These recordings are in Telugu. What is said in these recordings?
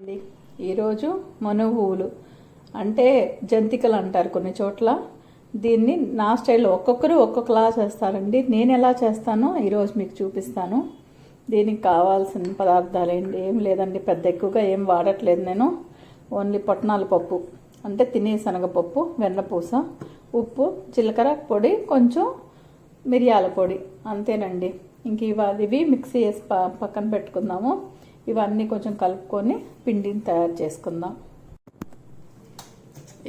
అండి. ఈరోజు మనువులు. అంటే జంతికలు అంటారు కొన్ని చోట్ల. దీన్ని నా స్టైల్లో ఒక్కొక్కరు ఒక్కొక్కలా చేస్తారండి. నేను ఎలా చేస్తానో ఈరోజు మీకు చూపిస్తాను. దీనికి కావాల్సిన పదార్థాలు ఏంటి ఏం లేదండి. పెద్ద ఎక్కువగా ఏం వాడట్లేదు నేను. ఓన్లీ పొట్నాల పప్పు. అంటే తినే శనగపప్పు వెన్నపూస ఉప్పు జీలకర్ర పొడి కొంచెం మిరియాల పొడి. అంతేనండి. ఇంక ఇవి మిక్సీ వేసి ప- పక్కన పెట్టుకుందాము. ఇవన్నీ కొంచెం కలుపుకొని పిండిని తయారు చేసుకుందాం.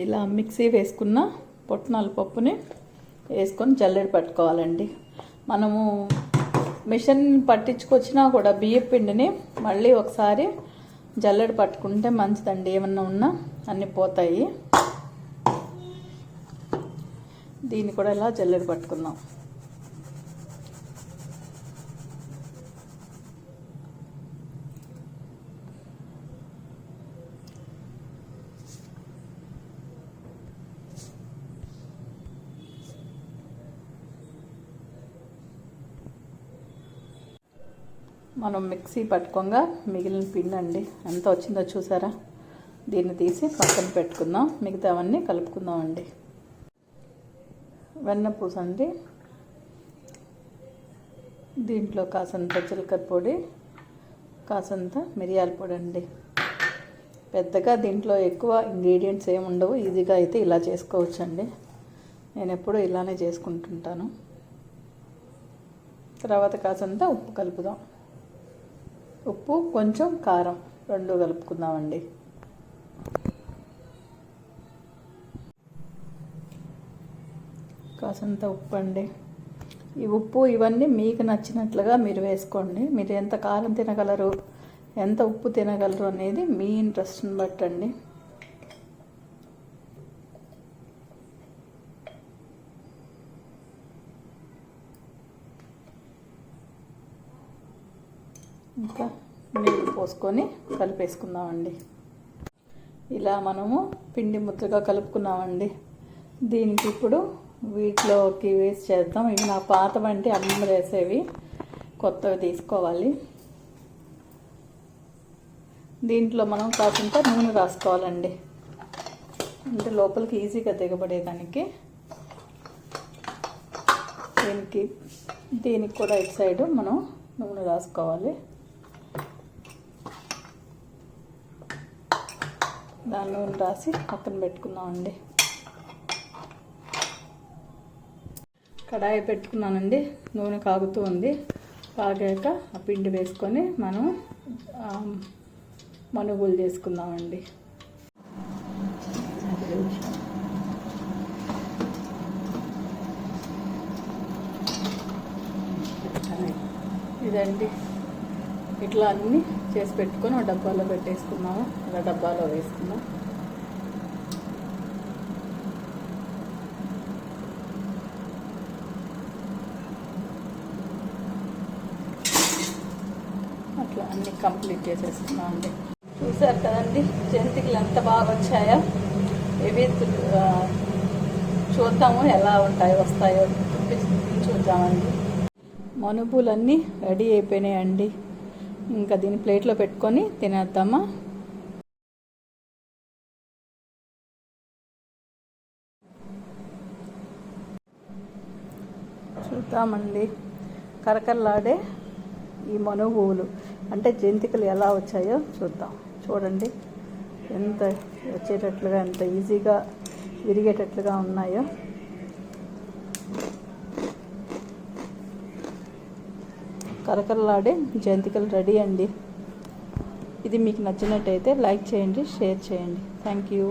ఇలా మిక్సీ వేసుకున్న పొట్నాల పప్పుని వేసుకొని జల్లెడ పట్టుకోవాలండి. మనము మిషన్ పట్టించుకొచ్చినా కూడా బియ్య పిండిని మళ్ళీ ఒకసారి జల్లెడ పట్టుకుంటే మంచిదండి. ఏమన్నా ఉన్నా అన్నీ పోతాయి. దీన్ని కూడా ఇలా జల్లెడ పట్టుకుందాం. మనం మిక్సీ పట్టుకోగా మిగిలిన పిండి అండి. ఎంత వచ్చిందో చూసారా? దీన్ని తీసి పక్కన పెట్టుకుందాం. మిగతావన్నీ కలుపుకుందాం అండి. వెన్నపూస అండి దీంట్లో కాసంత జీలకర్ర పొడి కాసంత మిరియాల పొడి అండి. పెద్దగా దీంట్లో ఎక్కువ ఇంగ్రీడియంట్స్ ఏమి ఉండవు. ఈజీగా అయితే ఇలా చేసుకోవచ్చు అండి నేను ఎప్పుడూ ఇలానే చేసుకుంటుంటాను. తర్వాత కాసంత ఉప్పు కలుపుదాం. ఉప్పు కొంచెం కారం. రెండు కలుపుకుందామండి. కాసంత ఉప్పు అండి. ఈ ఉప్పు ఇవన్నీ మీకు నచ్చినట్లుగా మీరు వేసుకోండి. మీరు ఎంత కారం తినగలరు ఎంత ఉప్పు తినగలరు అనేది మీ ఇంట్రెస్ట్ని బట్టండి. ఇంకా నీళ్ళు పోసుకొని కలిపేసుకుందామండి. ఇలా మనము పిండి ముద్దగా కలుపుకున్నామండి. దీనికి ఇప్పుడు వీటిలోకి వేసి చేద్దాం. ఇవి నా పాత వంటి అమ్మ వేసేవి. కొత్తవి తీసుకోవాలి. దీంట్లో మనం కాసింత నూనె రాసుకోవాలండి. అంటే లోపలికి ఈజీగా దిగబడేదానికి. దీనికి దీనికి కూడా ఇటు సైడు మనం నూనె రాసుకోవాలి. దాని నూనె రాసి పక్కన పెట్టుకుందామండి. కడాయి పెట్టుకున్నానండి. నూనె కాగుతూ ఉంది. కాగాక ఆ పిండి వేసుకొని మనం మనుగోలు మనుగులు చేసుకుందామండి. ఇదండి. ఇట్లా అన్నీ చేసి పెట్టుకొని ఆ డబ్బాలో పెట్టేసుకున్నాము. అలా డబ్బాలో వేసుకున్నాం. అట్లా అన్ని కంప్లీట్ చేసేసుకున్నాం అండి. చూసారు కదండి జంతికలు ఎంత బాగా వచ్చాయో. ఇవి చూద్దాము ఎలా ఉంటాయో వస్తాయో. చూద్దామండి. మనుపులన్నీ రెడీ అయిపోయినాయండి. ఇంకా దీన్ని ప్లేట్లో పెట్టుకొని తినేద్దామా? చూద్దామండి. కరకరలాడే ఈ మనువులు అంటే జంతికలు ఎలా వచ్చాయో చూద్దాం. చూడండి. ఎంత వచ్చేటట్లుగా ఎంత ఈజీగా విరిగేటట్లుగా ఉన్నాయో. కరకరలాడే జంతికలు రెడీ అండి. ఇది మీకు నచ్చినట్టయితే లైక్ చేయండి షేర్ చేయండి. Thank you.